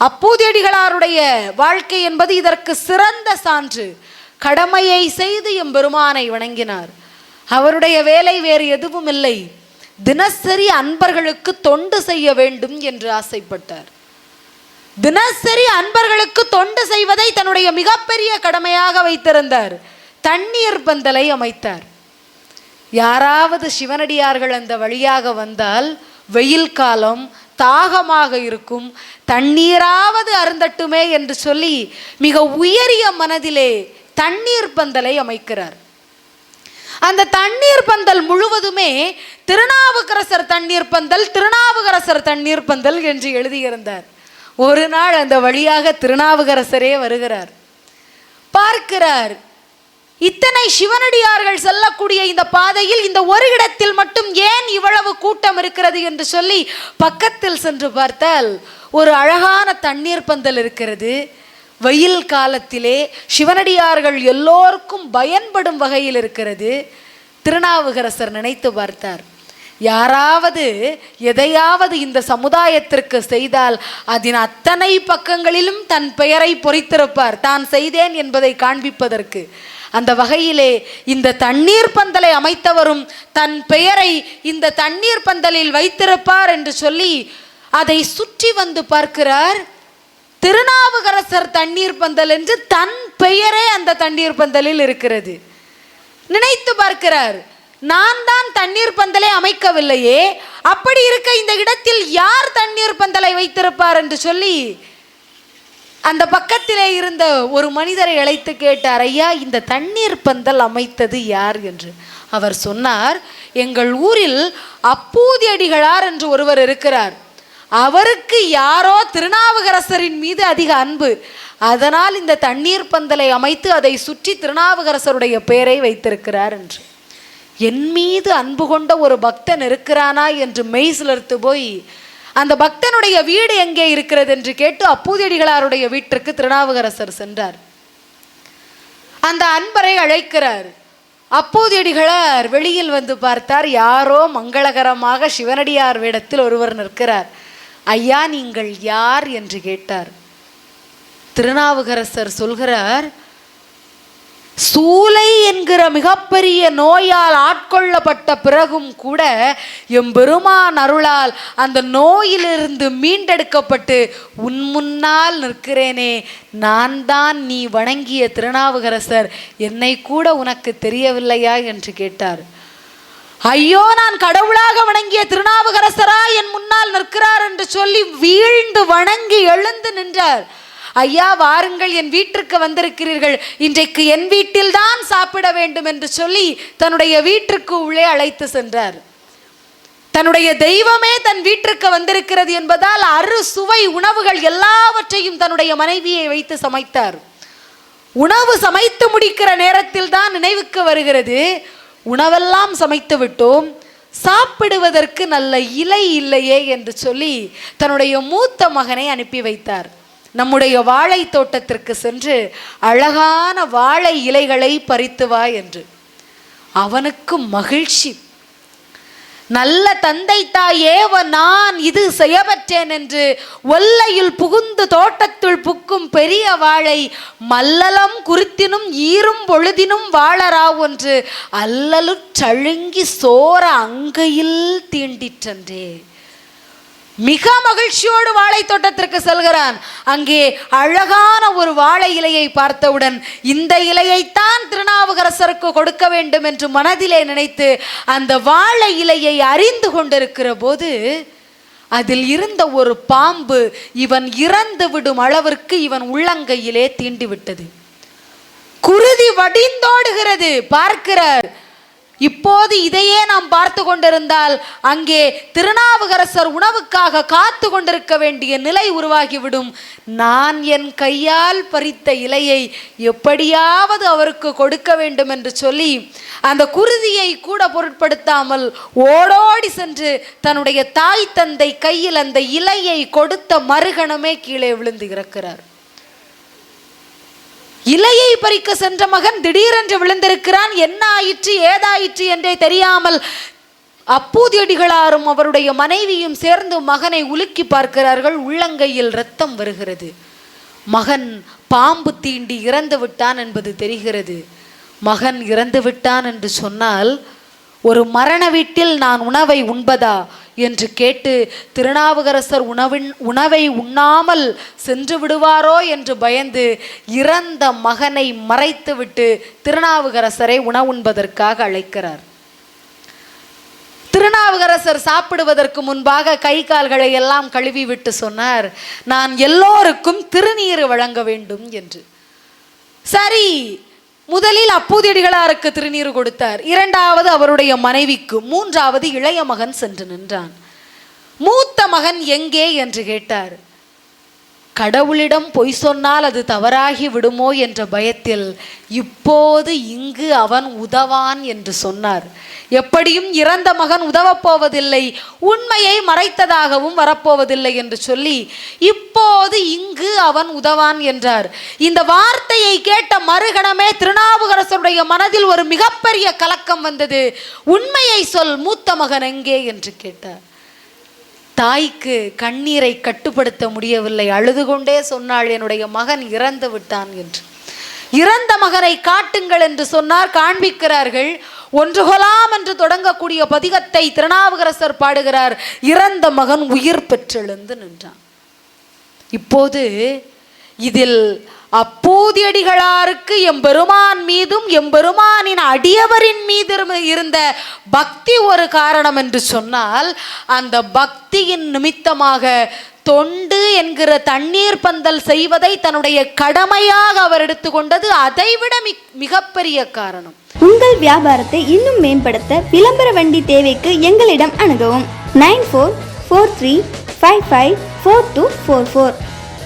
அப்பூதியடிகளாருடைய வாழ்க்கை என்பது இதற்கு சிறந்த சான்று. கடமையை செய்து எம்பெருமானை வணங்கினார். அவருடைய வேலை வேறு எதுவும் இல்லை. தினசரி அன்பர்களுக்கு தொண்டு செய்ய வேண்டும் என்று ஆசைப்பட்டார். தினசரி அன்பர்களுக்கு தொண்டு செய்வதை தன்னுடைய மிகப்பெரிய கடமையாக வைத்திருந்தார். தண்ணீர் பந்தலை அமைத்தார். யாராவது சிவனடியார்கள் அந்த வழியாக வந்தால் வெயில் காலம் தாகமாக இருக்கும். தண்ணீராவது அருந்தட்டுமே என்று சொல்லி மிக உயரிய மனதிலே தண்ணீர் பந்தலை அமைக்கிறார். அந்த தண்ணீர் பந்தல் முழுவதுமே திருநாவுக்கரசர் தண்ணீர் பந்தல் திருநாவுக்கரசர் தண்ணீர் பந்தல் என்று எழுதியிருந்தார். ஒரு நாள் அந்த வழியாக திருநாவுக்கரசரே வருகிறார். பார்க்கிறார். இத்தனை சிவனடியார்கள் செல்லக்கூடிய இந்த பாதையில் இந்த ஒரு இடத்தில் மட்டும் ஏன் இவ்வளவு கூட்டம் இருக்கிறது என்று சொல்லி பக்கத்தில் சென்று பார்த்தால் ஒரு அழகான தண்ணீர் பந்தல் இருக்கிறது. வெயில் காலத்திலே சிவனடியார்கள் எல்லோருக்கும் பயன்படும் வகையில் இருக்கிறது. திருநாவுக்கரசர் நினைத்து பார்த்தார். யாராவது எதையாவது இந்த சமுதாயத்திற்கு செய்தால் அதன் அத்தனை பக்கங்களிலும் தன் பெயரை பொறித்திருப்பார். தான் செய்தேன் என்பதை காண்பிப்பதற்கு. அந்த வகையிலே இந்த தண்ணீர் பந்தலை அமைத்தவரும் தன் பெயரை இந்த தண்ணீர் பந்தலில் வைத்திருப்பார் என்று சொல்லி அதை சுற்றி வந்து பார்க்கிறார். திருநாவுக்கரசர் தண்ணீர் பந்தல் என்று தன் பெயரே அந்த தண்ணீர் பந்தலில் இருக்கிறது. நினைத்து பார்க்கிறார். நான் தான் தண்ணீர் பந்தலை அமைக்கவில்லையே. அப்படி இருக்க இந்த இடத்தில் யார் தண்ணீர் பந்தலை வைத்திருப்பார் என்று சொல்லி அந்த பக்கத்திலே இருந்த ஒரு மனிதரை அழைத்து கேட்டார் ஐயா இந்த தண்ணீர் பந்தல் அமைத்தது யார்? என்று. அவர் சொன்னார் எங்கள் ஊரில் அப்பூதி அடிகளார் என்று ஒருவர் இருக்கிறார். அவருக்கு யாரோ திருநாவுக்கரசரின் மீது அதிக அன்பு. அதனால் இந்த தண்ணீர் பந்தலை அமைத்து அதை சுற்றி திருநாவுக்கரசருடைய பெயரை வைத்திருக்கிறார் என்று. என் மீது அன்பு கொண்ட ஒரு பக்தன் இருக்கிறானா என்று மெய் சிலர்த்து போய் அந்த பக்தனுடைய வீடு எங்கே இருக்கிறது என்று கேட்டு அப்பூதியடிகளாருடைய வீட்டிற்கு திருநாவுக்கரசர் சென்றார். அந்த அன்பரை அழைக்கிறார். அப்பூதியடிகளார் வெளியில் வந்து பார்த்தார் யாரோ மங்களகரமாக சிவனடியார் வேடத்தில் ஒருவர் நிற்கிறார். ஐயா நீங்கள் யார்? என்று கேட்டார். திருநாவுக்கரசர் சொல்கிறார் சூலை என்கிற மிகப்பெரிய நோயால் ஆட்கொள்ளப்பட்ட பிறகும் கூட எம்பெருமான் அருளால் அந்த நோயிலிருந்து மீண்டெடுக்கப்பட்டு உன் முன்னால் நிற்கிறேனே நான் தான் நீ வணங்கிய திருநாவுக்கரசர். என்னை கூட உனக்கு தெரியவில்லையா? என்று கேட்டார். ஐயோ நான் கடவுளாக வணங்கிய திருநாவுக்கரசரா? என் முன்னால் நிற்கிறார் என்று சொல்லி வீழ்ந்து வணங்கி எழுந்து நின்றார். ஐயா வாருங்கள் என் வீட்டிற்கு வந்திருக்கிறீர்கள். இன்றைக்கு என் வீட்டில்தான் சாப்பிட வேண்டும் என்று சொல்லி தன்னுடைய வீட்டிற்கு உள்ளே அழைத்து சென்றார். தன்னுடைய தெய்வமே தன் வீட்டிற்கு வந்திருக்கிறது என்பதால் அறு சுவை உணவுகள் எல்லாவற்றையும் தன்னுடைய மனைவியை வைத்து சமைத்தார். உணவு சமைத்து முடிக்கிற நேரத்தில் தான் நினைவுக்கு வருகிறது. உணவெல்லாம் சமைத்து விட்டோம். சாப்பிடுவதற்கு நல்ல இலை இல்லையே என்று சொல்லி தன்னுடைய மூத்த மகனை அனுப்பி வைத்தார். நம்முடைய வாழை தோட்டத்திற்கு சென்று அழகான வாழை இலைகளை பறித்து வா என்று. அவனுக்கு மகிழ்ச்சி. நல்ல தந்தை தாயேவ நான் இது செய்யப்பட்டேன் என்று ஒல்லையில் புகுந்து தோட்டத்துள் புக்கும் பெரிய வாழை மல்லலம் குறித்தினும் ஈரும் பொழுதினும் வாழரா ஒன்று அல்லலு சழுங்கி சோர அங்கையில் தீண்டிற்றன்றே. மிக மகிழ்ச்சியோடு வாழை தோட்டத்திற்கு செல்கிறான். அங்கே அழகான ஒரு வாழை இலையை பார்த்தவுடன் இந்த இலையைத்தான் திருநாவுக்கரசருக்கு கொடுக்க வேண்டும் என்று மனதிலே நினைத்து அந்த வாழை இலையை அறிந்து கொண்டிருக்கிற போது அதில் இருந்த ஒரு பாம்பு இவன் இறந்து விடும் அளவிற்கு இவன் உள்ளங்கையிலே தீண்டிவிட்டது. குருதி வடிந்தோடுகிறது பார்க்கிறார். இப்போது இதையே நாம் பார்த்து கொண்டிருந்தால் அங்கே திருநாவுக்கரசர் உணவுக்காக காத்து கொண்டிருக்க வேண்டிய நிலை உருவாகிவிடும். நான் என் கையால் பறித்த இலையை எப்படியாவது அவருக்கு கொடுக்க வேண்டும் என்று சொல்லி அந்த குருதியை கூட பொருட்படுத்தாமல் ஓடோடி சென்று தன்னுடைய தாய் தந்தை கையில் அந்த இலையை கொடுத்த மறுகணமே கீழே விழுந்து இறக்கிறார் இலையை பறிக்க சென்ற மகன் திடீரென்று விழுந்திருக்கிறான். என்ன ஆயிற்று ஏதாயிற்று என்றே தெரியாமல் அப்பூதியடிகளாரும் அவருடைய மனைவியும் சேர்ந்து மகனை உலுக்கி பார்க்கிறார்கள். உள்ளங்கையில் ரத்தம் வருகிறது. மகன் பாம்பு தீண்டி இறந்து விட்டான் என்பது தெரிகிறது. மகன் இறந்து விட்டான் என்று சொன்னால் ஒரு மரண வீட்டில் நான் உணவை உண்பதா? என்று கேட்டு திருநாவுக்கரசர் உணவின் உணவை உண்ணாமல் சென்று விடுவாரோ என்று பயந்து இறந்த மகனை மறைத்துவிட்டு திருநாவுக்கரசரை உணவுண்பதற்காக அழைக்கிறார். திருநாவுக்கரசர் சாப்பிடுவதற்கு முன்பாக கை கால்களை எல்லாம் கழுவி விட்டு சொன்னார் நான் எல்லோருக்கும் திருநீர் வழங்க வேண்டும் என்று. சரி முதலில் அப்பூதியடிகளாருக்கு திருநீர் கொடுத்தார். இரண்டாவது அவருடைய மனைவிக்கு மூன்றாவது இளைய மகன் சென்று நின்றான். மூத்த மகன் எங்கே என்று கேட்டார். கடவுளிடம் பொய் சொன்னால் அது தவறாகி விடுமோ என்ற பயத்தில் இப்போது இங்கு அவன் உதவான் என்று சொன்னார். எப்படியும் இறந்த மகன் உதவப் போவதில்லை உண்மையை மறைத்ததாகவும் வரப்போவதில்லை என்று சொல்லி இப்போது இங்கு அவன் உதவான் என்றார். இந்த வார்த்தையை கேட்ட மறுகணமே திருநாவுக்கரசருடைய மனதில் ஒரு மிகப்பெரிய கலக்கம் வந்தது. உண்மையை சொல் மூத்த மகன் எங்கே? என்று கேட்டார். தாய்க்கு கண்ணீரை கட்டுப்படுத்த முடியவில்லை. அழுது கொண்டே சொன்னாள் என்னுடைய மகன் இறந்து விட்டான் என்று. இறந்த மகனை காட்டுங்கள் என்று சொன்னார். காண்பிக்கிறார்கள் ஒன்றுகொலாம் என்று தொடங்கக்கூடிய பதிகத்தை திருநாவுக்கரசர் பாடுகிறார். இறந்த மகன் உயிர் பெற்றெழுந்து நின்றான். இப்போது இதில் அப்பூதியடிகளாருக்கு எம்பெருமான் மீதும் எம்பெருமானின் அடியவரின் மீதும் இருந்த பக்தி ஒரு காரணம் என்று சொன்னால் அந்த பக்தியின் நிமித்தமாக தொண்டு என்கிற தண்ணீர் பந்தல் செய்வதை தன்னுடைய கடமையாக அவர் எடுத்துக்கொண்டது அதைவிட மிக் மிகப்பெரிய காரணம். உங்கள் வியாபாரத்தை இன்னும் மேம்படுத்த விளம்பர வண்டி தேவைக்கு எங்களிடம் அணுகவும். Nine four four three five five four two four four.